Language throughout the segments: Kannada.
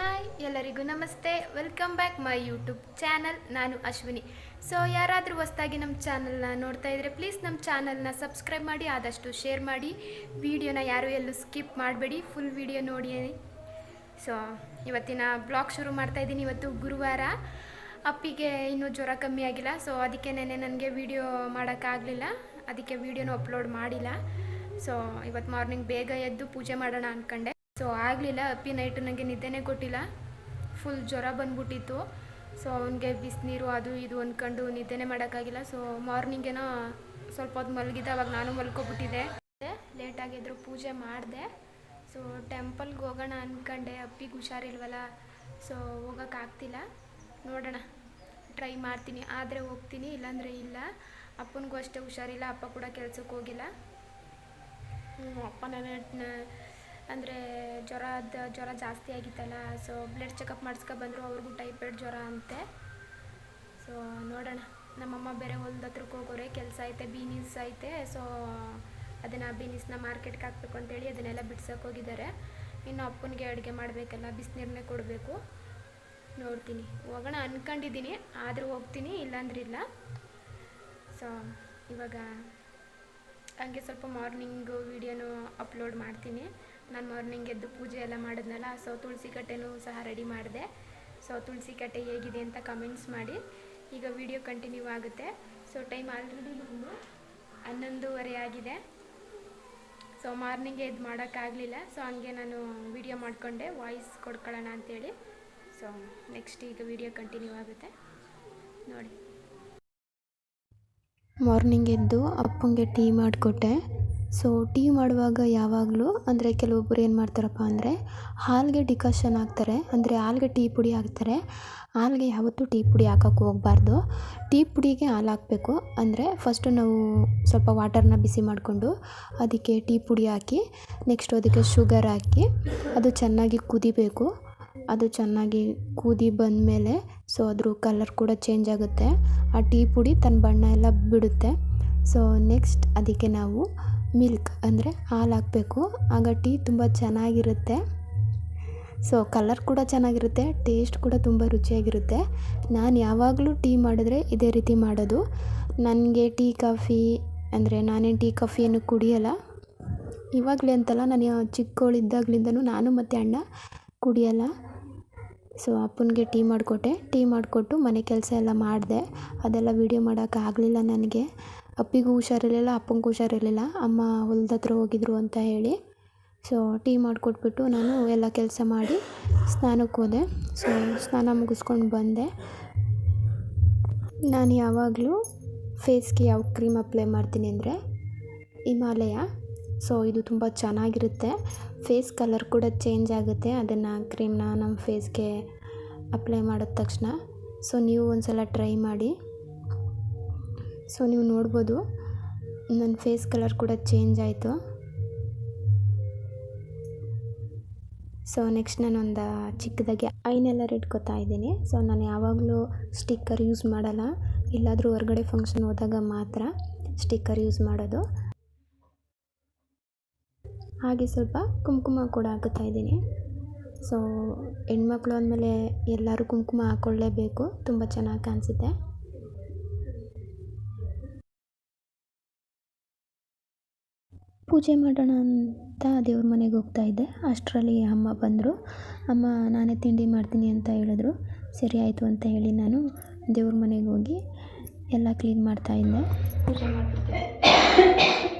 ಹಾಯ್, ಎಲ್ಲರಿಗೂ ನಮಸ್ತೆ. Welcome back my YouTube channel ನಾನು ಅಶ್ವಿನಿ. ಸೊ ಯಾರಾದರೂ ಹೊಸ್ದಾಗಿ ನಮ್ಮ ಚಾನಲ್ನ ನೋಡ್ತಾ ಇದ್ದರೆ ಪ್ಲೀಸ್ ನಮ್ಮ ಚಾನಲ್ನ ಸಬ್ಸ್ಕ್ರೈಬ್ ಮಾಡಿ, ಆದಷ್ಟು ಶೇರ್ ಮಾಡಿ. ವಿಡಿಯೋನ ಯಾರೂ ಎಲ್ಲೂ ಸ್ಕಿಪ್ ಮಾಡಬೇಡಿ. ಫುಲ್ ವಿಡಿಯೋ ನೋಡಿ. ಸೊ ಇವತ್ತಿನ ಬ್ಲಾಗ್ ಶುರು ಮಾಡ್ತಾ ಇದ್ದೀನಿ ಇವತ್ತು ಗುರುವಾರ. ಅಪ್ಪಿಗೆ ಇನ್ನೂ ಜ್ವರ ಕಮ್ಮಿ ಆಗಿಲ್ಲ. ಸೊ ಅದಕ್ಕೆ ನೆನೆ ನನಗೆ ವಿಡಿಯೋ ಮಾಡೋಕ್ಕಾಗಲಿಲ್ಲ ಅದಕ್ಕೆ ವಿಡಿಯೋನ ಅಪ್ಲೋಡ್ ಮಾಡಿಲ್ಲ. ಸೊ ಇವತ್ತು ಮಾರ್ನಿಂಗ್ ಬೇಗ ಎದ್ದು ಪೂಜೆ ಮಾಡೋಣ ಅಂದ್ಕೊಂಡೆ ಸೊ ಆಗಲಿಲ್ಲ. ಅಪ್ಪಿ ನೈಟು ನನಗೆ ನಿದ್ದೆನೇ ಕೊಟ್ಟಿಲ್ಲ. ಫುಲ್ ಜ್ವರ ಬಂದ್ಬಿಟ್ಟಿತ್ತು. ಸೊ ಅವನಿಗೆ ಬಿಸಿನೀರು ಅದು ಇದು ಅಂದ್ಕೊಂಡು ನಿದ್ದೆನೇ ಮಾಡೋಕ್ಕಾಗಿಲ್ಲ. ಸೊ ಮಾರ್ನಿಂಗೇನೋ ಸ್ವಲ್ಪ ಹೊತ್ತು ಮಲಗಿದ್ದೆ. ಅವಾಗ ನಾನು ಮಲ್ಕೊಬಿಟ್ಟಿದ್ದೆ. ಲೇಟಾಗಿದ್ರು ಪೂಜೆ ಮಾಡಿದೆ. ಸೊ ಟೆಂಪಲ್ಗೆ ಹೋಗೋಣ ಅಂದ್ಕೊಂಡೆ ಅಪ್ಪಿಗೆ ಹುಷಾರಿಲ್ವಲ್ಲ. ಸೊ ಹೋಗೋಕ್ಕಾಗ್ತಿಲ್ಲ ನೋಡೋಣ. ಟ್ರೈ ಮಾಡ್ತೀನಿ. ಆದರೆ ಹೋಗ್ತೀನಿ. ಇಲ್ಲಾಂದರೆ ಇಲ್ಲ. ಅಪ್ಪನಿಗೂ ಅಷ್ಟೇ ಹುಷಾರಿಲ್ಲ. ಅಪ್ಪ ಕೂಡ ಕೆಲಸಕ್ಕೆ ಹೋಗಿಲ್ಲ. ಹ್ಞೂ ಅಪ್ಪನೇ ಅಂದರೆ ಜ್ವರದ ಜ್ವರ ಜಾಸ್ತಿ ಆಗಿತ್ತಲ್ಲ ಸೊ ಬ್ಲಡ್ ಚೆಕಪ್ ಮಾಡಿಸ್ಕೊ ಬಂದರು, ಅವ್ರಿಗೂ ಟೈಫಾಯ್ಡ್ ಜ್ವರ ಅಂತೆ. ಸೊ ನೋಡೋಣ, ನಮ್ಮಮ್ಮ ಬೇರೆ ಹೊಲ್ದ ಹತ್ರಕ್ಕೆ ಹೋಗೋರೆ, ಕೆಲಸ ಐತೆ ಬೀನೀಸ್ ಐತೆ ಸೊ ಅದನ್ನು ಬೀನಿಸ್ನ ಮಾರ್ಕೆಟ್ಗೆ ಹಾಕ್ಬೇಕು ಅಂತೇಳಿ ಅದನ್ನೆಲ್ಲ ಬಿಡ್ಸೋಕೆ ಹೋಗಿದ್ದಾರೆ. ಇನ್ನು ಅಪ್ಪನಿಗೆ ಅಡುಗೆ ಮಾಡಬೇಕಲ್ಲ ಬಿಸಿನೀರನ್ನೇ ಕೊಡಬೇಕು. ನೋಡ್ತೀನಿ. ಹೋಗೋಣ ಅಂದ್ಕೊಂಡಿದ್ದೀನಿ ಆದರೂ ಹೋಗ್ತೀನಿ ಇಲ್ಲಾಂದ್ರಿಲ್ಲ ಸೊ ಇವಾಗ ಹಂಗೆ ಸ್ವಲ್ಪ ಮಾರ್ನಿಂಗು ವೀಡಿಯೋನು ಅಪ್ಲೋಡ್ ಮಾಡ್ತೀನಿ. ನಾನು ಮಾರ್ನಿಂಗ್ ಎದ್ದು ಪೂಜೆ ಎಲ್ಲ ಮಾಡಿದ್ನಲ್ಲ ಸೊ ತುಳಸಿ ಕಟ್ಟೆನೂ ಸಹ ರೆಡಿ ಮಾಡಿದೆ. ಸೊ ತುಳಸಿ ಕಟ್ಟೆ ಹೇಗಿದೆ ಅಂತ ಕಮೆಂಟ್ಸ್ ಮಾಡಿ. ಈಗ ವಿಡಿಯೋ ಕಂಟಿನ್ಯೂ ಆಗುತ್ತೆ. ಸೊ ಟೈಮ್ ಆಲ್ರೆಡಿ ಬಂದು ಹನ್ನೊಂದೂವರೆ ಆಗಿದೆ. ಸೊ ಮಾರ್ನಿಂಗೇ ಇದು ಮಾಡೋಕ್ಕಾಗಲಿಲ್ಲ ಸೊ ಹಂಗೆ ನಾನು ವಿಡಿಯೋ ಮಾಡಿಕೊಂಡೆ ವಾಯ್ಸ್ ಕೊಡ್ಕೊಳ್ಳೋಣ ಅಂತೇಳಿ. ಸೊ ನೆಕ್ಸ್ಟ್ ಈಗ ವಿಡಿಯೋ ಕಂಟಿನ್ಯೂ ಆಗುತ್ತೆ. ನೋಡಿ. ಮಾರ್ನಿಂಗ್ ಎದ್ದು ಅಪ್ಪಂಗೆ ಟೀ ಮಾಡಿಕೊಟ್ಟೆ. ಸೊ ಟೀ ಮಾಡುವಾಗ ಯಾವಾಗಲೂ, ಅಂದರೆ ಕೆಲವೊಬ್ಬರು ಏನು ಮಾಡ್ತಾರಪ್ಪ ಅಂದರೆ, ಹಾಲಿಗೆ ಡಿಕಾಷನ್ ಹಾಕ್ತಾರೆ. ಅಂದರೆ ಹಾಲಿಗೆ ಟೀ ಪುಡಿ ಹಾಕ್ತಾರೆ. ಹಾಲಿಗೆ ಯಾವತ್ತೂ ಟೀ ಪುಡಿ ಹಾಕೋಕ್ಕೆ ಹೋಗಬಾರ್ದು. ಟೀ ಪುಡಿಗೆ ಹಾಲು ಹಾಕಬೇಕು. ಅಂದರೆ ಫಸ್ಟು ನಾವು ಸ್ವಲ್ಪ ವಾಟರ್ನ ಬಿಸಿ ಮಾಡಿಕೊಂಡು, ಅದಕ್ಕೆ ಟೀ ಪುಡಿ ಹಾಕಿ ನೆಕ್ಸ್ಟು ಅದಕ್ಕೆ ಶುಗರ್ ಹಾಕಿ, ಅದು ಚೆನ್ನಾಗಿ ಕುದಿಬೇಕು. ಅದು ಚೆನ್ನಾಗಿ ಕುದಿ ಬಂದಮೇಲೆ ಸೊ ಅದ್ರ ಕಲರ್ ಕೂಡ ಚೇಂಜ್ ಆಗುತ್ತೆ. ಆ ಟೀ ಪುಡಿ ತನ್ನ ಬಣ್ಣ ಎಲ್ಲ ಬಿಡುತ್ತೆ. ಸೊ ನೆಕ್ಸ್ಟ್ ಅದಕ್ಕೆ ನಾವು ಮಿಲ್ಕ್ ಅಂದರೆ ಹಾಲು ಹಾಕಬೇಕು ಆಗ ಟೀ ತುಂಬ ಚೆನ್ನಾಗಿರುತ್ತೆ. ಸೊ ಕಲರ್ ಕೂಡ ಚೆನ್ನಾಗಿರುತ್ತೆ ಟೇಸ್ಟ್ ಕೂಡ ತುಂಬ ರುಚಿಯಾಗಿರುತ್ತೆ. ನಾನು ಯಾವಾಗಲೂ ಟೀ ಮಾಡಿದ್ರೆ ಇದೇ ರೀತಿ ಮಾಡೋದು. ನನಗೆ ಟೀ, ಕಾಫಿ ಅಂದರೆ ನಾನೇನು ಟೀ ಕಾಫಿಯನ್ನು ಕುಡಿಯಲ್ಲ. ಇವಾಗಲೇ ಅಂತಲ್ಲ ನಾನು ಚಿಕ್ಕವಳಿದ್ದಾಗ್ಲಿಂದನೂ ನಾನು ಮತ್ತು ಅಣ್ಣ ಕುಡಿಯಲ್ಲ. ಸೊ ಅಪ್ಪನಿಗೆ ಟೀ ಮಾಡಿಕೊಟ್ಟೆ. ಟೀ ಮಾಡಿಕೊಟ್ಟು ಮನೆ ಕೆಲಸ ಎಲ್ಲ ಮಾಡಿದೆ. ಅದೆಲ್ಲ ವೀಡಿಯೋ ಮಾಡೋಕ್ಕಾಗಲಿಲ್ಲ ನನಗೆ. ಅಪ್ಪಿಗೂ ಹುಷಾರಿರಲಿಲ್ಲ, ಅಪ್ಪಂಗೂ ಹುಷಾರಿರಲಿಲ್ಲ. ಅಮ್ಮ ಹೊಲ್ದ ಹತ್ರ ಹೋಗಿದ್ರು ಅಂತ ಹೇಳಿ. ಸೊ ಟೀ ಮಾಡಿಕೊಟ್ಬಿಟ್ಟು ನಾನು ಎಲ್ಲ ಕೆಲಸ ಮಾಡಿ ಸ್ನಾನಕ್ಕೆ ಹೋದೆ. ಸೊ ಸ್ನಾನ ಮುಗಿಸ್ಕೊಂಡು ಬಂದೆ. ನಾನು ಯಾವಾಗಲೂ ಫೇಸ್ಗೆ ಯಾವ ಕ್ರೀಮ್ ಅಪ್ಲೈ ಮಾಡ್ತೀನಿ ಅಂದರೆ ಹಿಮಾಲಯ. ಸೊ ಇದು ತುಂಬ ಚೆನ್ನಾಗಿರುತ್ತೆ. ಫೇಸ್ ಕಲರ್ ಕೂಡ ಚೇಂಜ್ ಆಗುತ್ತೆ. ಅದನ್ನು ಕ್ರೀಮ್ನ ನಮ್ಮ ಫೇಸ್ಗೆ ಅಪ್ಲೈ ಮಾಡಿದ ತಕ್ಷಣ. ಸೊ ನೀವು ಒಂದು ಸಲ ಟ್ರೈ ಮಾಡಿ. ಸೊ ನೀವು ನೋಡ್ಬೋದು, ನನ್ನ ಫೇಸ್ ಕಲರ್ ಕೂಡ ಚೇಂಜ್ ಆಯಿತು. ಸೊ ನೆಕ್ಸ್ಟ್ ನಾನೊಂದು ಚಿಕ್ಕದಾಗಿ ಐನೆಲ್ಲ ಇಟ್ಕೋತಾ ಇದ್ದೀನಿ. ಸೊ ನಾನು ಯಾವಾಗಲೂ ಸ್ಟಿಕ್ಕರ್ ಯೂಸ್ ಮಾಡಲ್ಲ. ಇಲ್ಲಾದರೂ ಹೊರಗಡೆ ಫಂಕ್ಷನ್ ಹೋದಾಗ ಮಾತ್ರ ಸ್ಟಿಕ್ಕರ್ ಯೂಸ್ ಮಾಡೋದು. ಹಾಗೆ ಸ್ವಲ್ಪ ಕುಂಕುಮ ಕೂಡ ಹಾಕುತ್ತಾ ಇದ್ದೀನಿ. ಸೊ ಹೆಣ್ಮಕ್ಳು ಅಂದಮೇಲೆ ಎಲ್ಲರೂ ಕುಂಕುಮ ಹಾಕ್ಕೊಳ್ಳೇಬೇಕು ತುಂಬ ಚೆನ್ನಾಗಿ ಕಾಣಿಸುತ್ತೆ. ಪೂಜೆ ಮಾಡೋಣ ಅಂತ ದೇವ್ರ ಮನೆಗೆ ಹೋಗ್ತಾ ಇದ್ದೆ. ಅಷ್ಟರಲ್ಲಿ ಅಮ್ಮ ಬಂದರು. ಅಮ್ಮ, ನಾನೇ ತಿಂಡಿ ಮಾಡ್ತೀನಿ ಅಂತ ಹೇಳಿದ್ರು. ಸರಿ ಆಯಿತು ಅಂತ ಹೇಳಿ ನಾನು ದೇವ್ರ ಮನೆಗೆ ಹೋಗಿ ಎಲ್ಲ ಕ್ಲೀನ್ ಮಾಡ್ತಾ ಇದ್ದೆ. ಪೂಜೆ ಮಾಡ್ಬಿಡ್ತೀನಿ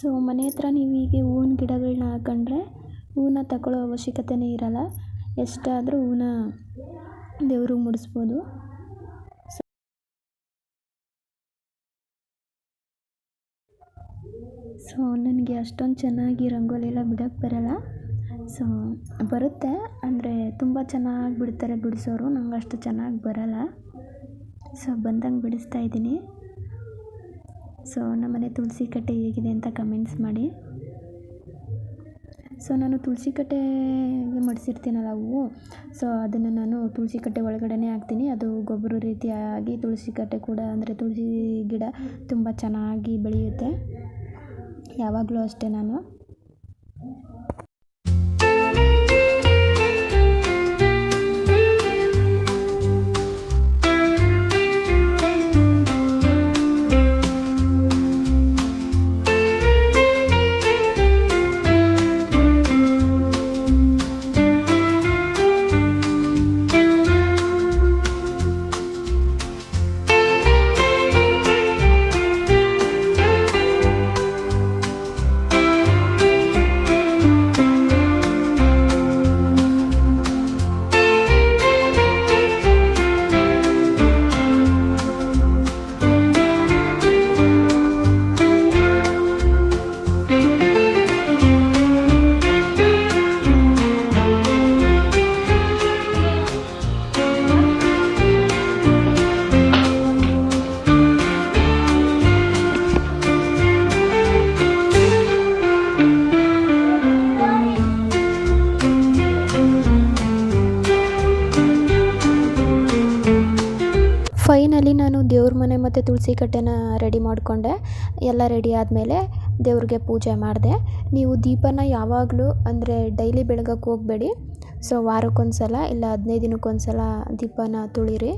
ಸೊ ಮನೆ ಹತ್ರ ನೀವು ಹೀಗೆ ಹೂವಿನ ಗಿಡಗಳನ್ನ ಹಾಕೊಂಡ್ರೆ ಹೂವನ್ನ ತಗೊಳ್ಳೋ ಅವಶ್ಯಕತೆಯೇ ಇರಲ್ಲ. ಎಷ್ಟಾದರೂ ಹೂವನ್ನ ದೇವ್ರಿಗೆ ಮುಡಿಸ್ಬೋದು. ಸೊ ನನಗೆ ಅಷ್ಟೊಂದು ಚೆನ್ನಾಗಿ ರಂಗೋಲಿ ಎಲ್ಲ ಬಿಡೋಕ್ಕೆ ಬರಲ್ಲ. ಸೊ ಬರುತ್ತೆ. ಅಂದರೆ ತುಂಬ ಚೆನ್ನಾಗಿ ಬಿಡ್ತಾರೆ ಬಿಡಿಸೋರು. ನಂಗೆ ಅಷ್ಟು ಚೆನ್ನಾಗಿ ಬರಲ್ಲ. ಸೊ ಬಂದಂಗೆ ಬಿಡಿಸ್ತಾ ಇದ್ದೀನಿ. ಸೊ ನಮ್ಮನೆ ತುಳಸಿ ಕಟ್ಟೆ ಹೇಗಿದೆ ಅಂತ ಕಮೆಂಟ್ಸ್ ಮಾಡಿ. ಸೊ ನಾನು ತುಳಸಿ ಕಟ್ಟೆಗೆ ಮಡಿಸಿರ್ತೀನಲ್ಲ ಹೂವು. ಸೊ ಅದನ್ನು ನಾನು ತುಳಸಿ ಕಟ್ಟೆ ಒಳಗಡೆನೇ ಹಾಕ್ತೀನಿ. ಅದು ಗೊಬ್ಬರ ರೀತಿಯಾಗಿ ತುಳಸಿ ಕಟ್ಟೆ ಕೂಡ ಅಂದರೆ ತುಳಸಿ ಗಿಡ ತುಂಬ ಚೆನ್ನಾಗಿ ಬೆಳೆಯುತ್ತೆ. ಯಾವಾಗಲೂ ಅಷ್ಟೇ ನಾನು. ಕಟ್ಟೆನ ರೆಡಿ ಮಾಡಿಕೊಂಡೆ. ಎಲ್ಲ ರೆಡಿ ಆದಮೇಲೆ ದೇವ್ರಿಗೆ ಪೂಜೆ ಮಾಡಿದೆ. ನೀವು ದೀಪನ ಯಾವಾಗಲೂ ಅಂದರೆ ಡೈಲಿ ಬೆಳಗಕ್ಕೆ ಹೋಗಬೇಡಿ. ಸೊ ವಾರಕ್ಕೊಂದು ಸಲ ಇಲ್ಲ ಹದಿನೈದು ದಿನಕ್ಕೊಂದು ಸಲ ದೀಪನ ತುಳಿರಿ.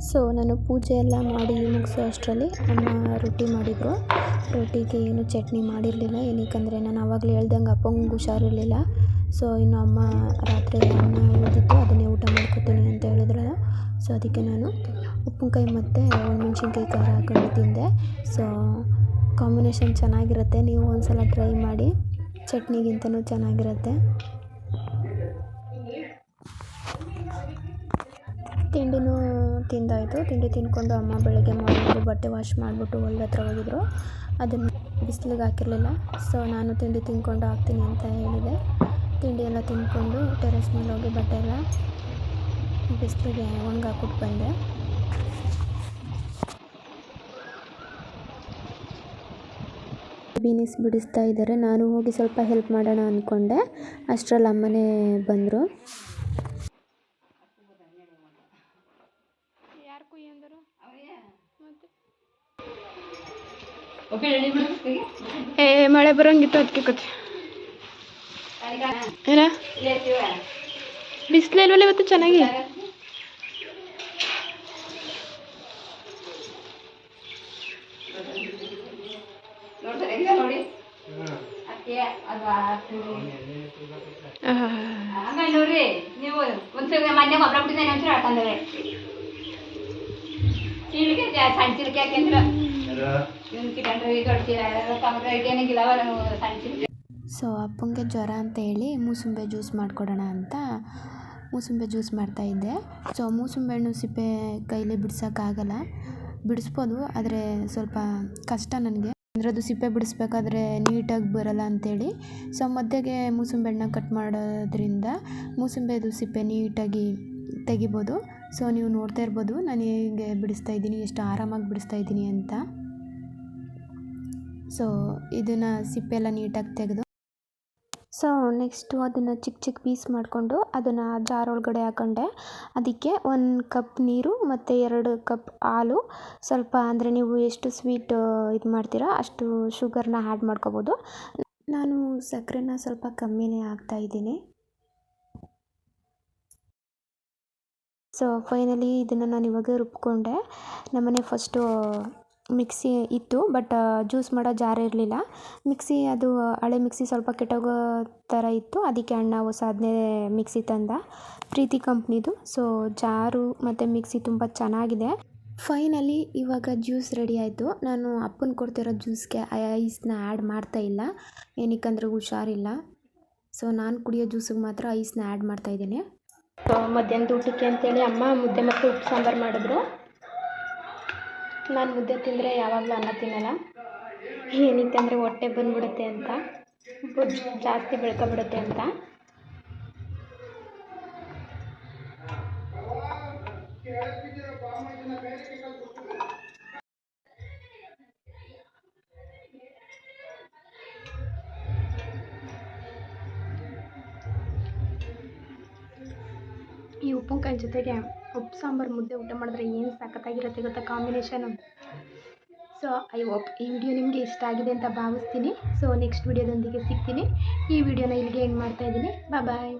ಸೊ, ನಾನು ಪೂಜೆ ಎಲ್ಲ ಮಾಡಿ ಮುಗಿಸೋ ಅಷ್ಟರಲ್ಲಿ ಅಮ್ಮ ರೊಟ್ಟಿ ಮಾಡಿದರು. ರೊಟ್ಟಿಗೆ ಏನು ಚಟ್ನಿ ಮಾಡಿರಲಿಲ್ಲ. ಏನಕ್ಕಂದರೆ ನಾನು ಆವಾಗಲೇ ಹೇಳ್ದಂಗೆ ಅಪ್ಪಂಗೆ ಹುಷಾರಿರಲಿಲ್ಲ. ಸೊ, ಇನ್ನು ಅಮ್ಮ ರಾತ್ರಿ ಅನ್ನ ಉಳಿದಿತ್ತು. ಅದನ್ನೇ ಊಟ ಮಾಡ್ಕೊತೀನಿ ಅಂತ ಹೇಳಿದ್ರಲ್ಲ ಸೊ, ಅದಕ್ಕೆ ನಾನು ಉಪ್ಪಿನಕಾಯಿ ಮತ್ತು ಒಣಮೆಣ್ಸಿನ್ಕಾಯಿ ಖಾರ ಹಾಕೊಂಡು ತಿಂದೆ. ಸೊ, ಕಾಂಬಿನೇಷನ್ ಚೆನ್ನಾಗಿರುತ್ತೆ. ನೀವು ಒಂದು ಸಲ ಟ್ರೈ ಮಾಡಿ. ಚಟ್ನಿಗಿಂತನೂ ಚೆನ್ನಾಗಿರುತ್ತೆ. ತಿಂಡಿನೂ ತಿಂದಾಯಿತು ತಿಂಡಿ ತಿಂದ್ಕೊಂಡು ಅಮ್ಮ ಬೆಳಗ್ಗೆ ಮಾಡಿಬಿಟ್ಟು ಬಟ್ಟೆ ವಾಶ್ ಮಾಡಿಬಿಟ್ಟು ಹೊಲ್ದ ಹತ್ರ ಹೋಗಿದ್ರು. ಅದನ್ನು ಬಿಸಿಲಿಗೆ ಹಾಕಿರಲಿಲ್ಲ. ಸೊ ನಾನು ತಿಂಡಿ ತಿಂದ್ಕೊಂಡು ಹಾಕ್ತೀನಿ ಅಂತ ಹೇಳಿದೆ. ತಿಂಡಿ ಎಲ್ಲ ತಿಂದ್ಕೊಂಡು ಟೆರೆಸ್ ಮೇಲೆ ಹೋಗಿ ಬಟ್ಟೆ ಎಲ್ಲ ಬಿಸಿಲಿಗೆ ಒಣಗಾಕ್ಬಿಟ್ಟು ಬಂದೆ. ಬೀನಿಸ್ ಬಿಡಿಸ್ತಾ ಇದ್ದಾರೆ. ನಾನು ಹೋಗಿ ಸ್ವಲ್ಪ ಹೆಲ್ಪ್ ಮಾಡೋಣ ಅಂದ್ಕೊಂಡೆ ಅಷ್ಟರಲ್ಲಿ ಅಮ್ಮನೇ ಬಂದರು. ಕುಯ್ಯಂದರು ಏ ಮಳೆ ಬರೋಂಗಿತ್ತು ಅದಕ್ಕೆ ಕತೆ ಏನ? ಬಿಸಿಲು ಇಲ್ವಲ್ಲ ಇವತ್ತು ಚೆನ್ನಾಗಿ? ನೀವು ಒಂದ್ಸಲ ಮೊನ್ನೆ ಒಬ್ಬರ ಬಿಟ್ಟಿದ್ದೇನೆ ಅಂತ ಹೇಳ್ಕೊಂಡ್ರೆ ಸಣ್ಣ ಚಿಲ್ಕೆ ಹಾಕಿಂದ್ರ ಸೊ ಅಪ್ಪಂಗೆ ಜ್ವರ ಅಂತ ಹೇಳಿ ಮೂಸುಂಬೆ ಜ್ಯೂಸ್ ಮಾಡಿಕೊಡೋಣ ಅಂತ ಮೂಸುಂಬೆ ಜ್ಯೂಸ್ ಮಾಡ್ತಾಯಿದ್ದೆ ಸೊ ಮೂಸುಂಬೆ ಹಣ್ಣು ಸಿಪ್ಪೆ ಕೈಲಿ ಬಿಡ್ಸೋಕ್ಕಾಗಲ್ಲ. ಬಿಡಿಸ್ಬೋದು ಆದರೆ ಸ್ವಲ್ಪ ಕಷ್ಟ ನನಗೆ. ಅಂದರೆ ಅದು ಸಿಪ್ಪೆ ಬಿಡಿಸ್ಬೇಕಾದ್ರೆ ನೀಟಾಗಿ ಬರೋಲ್ಲ ಅಂಥೇಳಿ ಸೊ ಮಧ್ಯೆಗೆ ಮೂಸುಂಬೆ ಹಣ್ಣ ಕಟ್ ಮಾಡೋದ್ರಿಂದ ಮೂಸುಂಬೆದು ಸಿಪ್ಪೆ ನೀಟಾಗಿ ತೆಗಿಬೋದು. ಸೊ ನೀವು ನೋಡ್ತಾ ಇರ್ಬೋದು, ನಾನು ಹೇಗೆ ಬಿಡಿಸ್ತಾ ಇದ್ದೀನಿ, ಎಷ್ಟು ಆರಾಮಾಗಿ ಬಿಡಿಸ್ತಾ ಇದ್ದೀನಿ ಅಂತ. ಸೊ ಇದನ್ನು ಸಿಪ್ಪೆಲ್ಲ ನೀಟಾಗಿ ತೆಗೆದು. ಸೊ ನೆಕ್ಸ್ಟು ಅದನ್ನು ಚಿಕ್ಕ ಚಿಕ್ಕ ಪೀಸ್ ಮಾಡಿಕೊಂಡು ಅದನ್ನು ಜಾರ್ ಒಳಗಡೆ ಹಾಕೊಂಡೆ. ಅದಕ್ಕೆ ಒಂದು ಕಪ್ ನೀರು ಮತ್ತು ಎರಡು ಕಪ್ ಹಾಲು. ಸ್ವಲ್ಪ ಅಂದರೆ ನೀವು ಎಷ್ಟು ಸ್ವೀಟ್ ಇದು ಮಾಡ್ತೀರಾ ಅಷ್ಟು ಶುಗರ್ನ ಆ್ಯಡ್ ಮಾಡ್ಕೋಬೋದು. ನಾನು ಸಕ್ಕರೆನ ಸ್ವಲ್ಪ ಕಮ್ಮಿನೇ ಹಾಕ್ತಾಯಿದ್ದೀನಿ ಸೊ ಫೈನಲಿ ಇದನ್ನು ನಾನು ಇವಾಗ ರುಬ್ಕೊಂಡೆ. ನಮ್ಮನೆ ಫಸ್ಟು ಮಿಕ್ಸಿ ಇತ್ತು ಬಟ್ ಜ್ಯೂಸ್ ಮಾಡೋ ಜಾರ್ ಇರಲಿಲ್ಲ. ಮಿಕ್ಸಿ, ಅದು ಹಳೆ ಮಿಕ್ಸಿ ಸ್ವಲ್ಪ ಕೆಟ್ಟೋಗೋ ಥರ ಇತ್ತು. ಅದಕ್ಕೆ ಅಣ್ಣ ಹೊಸ ಅದನ್ನೇ ಮಿಕ್ಸಿ ತಂದ. ಪ್ರೀತಿ ಕಂಪ್ನಿದು. ಸೊ ಜಾರು ಮತ್ತು ಮಿಕ್ಸಿ ತುಂಬ ಚೆನ್ನಾಗಿದೆ. ಫೈನಲಿ ಇವಾಗ ಜ್ಯೂಸ್ ರೆಡಿ ಆಯಿತು. ನಾನು ಅಪ್ಪನ ಕೊಡ್ತಿರೋ ಜ್ಯೂಸ್ಗೆ ಐಸ್ನ ಆ್ಯಡ್ ಮಾಡ್ತಾ ಇಲ್ಲ. ಏನಕ್ಕಂದ್ರೆ ಹುಷಾರಿಲ್ಲ. ಸೊ ನಾನು ಕುಡಿಯೋ ಜ್ಯೂಸಿಗೆ ಮಾತ್ರ ಐಸ್ನ ಆ್ಯಡ್ ಮಾಡ್ತಾಯಿದ್ದೀನಿ ಮಧ್ಯಾಹ್ನದ ಊಟಕ್ಕೆ ಅಂತೇಳಿ ಅಮ್ಮ ಮುದ್ದೆ ಮತ್ತು ಉಪ್ಪು ಸಾಂಬಾರು ಮಾಡಿದ್ರು. ನಾನು ಮುದ್ದೆ ತಿಂದರೆ ಯಾವಾಗಲೂ ಅನ್ನ ತಿನ್ನಲ್ಲ. ಅಂದ್ರೆ ಹೊಟ್ಟೆ ಬಂದ್ಬಿಡುತ್ತೆ ಅಂತ. ಜಾಸ್ತಿ ಬೆಳ್ಕೊಬಿಡುತ್ತೆ ಅಂತ. ಈ ಉಪ್ಪಿನಕಾಯಿ ಜೊತೆಗೆ ಉಪ್ಪು, ಸಾಂಬಾರು, ಮುದ್ದೆ, ಊಟ ಮಾಡಿದ್ರೆ ಏನು ಸಖತ್ತಾಗಿರುತ್ತೆ ಗೊತ್ತಾ ಕಾಂಬಿನೇಷನು ಸೊ ಐ ಹೋಪ್ ಈ ವಿಡಿಯೋ ನಿಮಗೆ ಇಷ್ಟ ಆಗಿದೆ ಅಂತ ಭಾವಿಸ್ತೀನಿ. ಸೊ ನೆಕ್ಸ್ಟ್ ವಿಡಿಯೋದೊಂದಿಗೆ ಸಿಗ್ತೀನಿ. ಈ ವಿಡಿಯೋನ ಇಲ್ಲಿಗೆ ಎಂಡ್ ಮಾಡ್ತಾ ಇದ್ದೀನಿ. ಬಾಯ್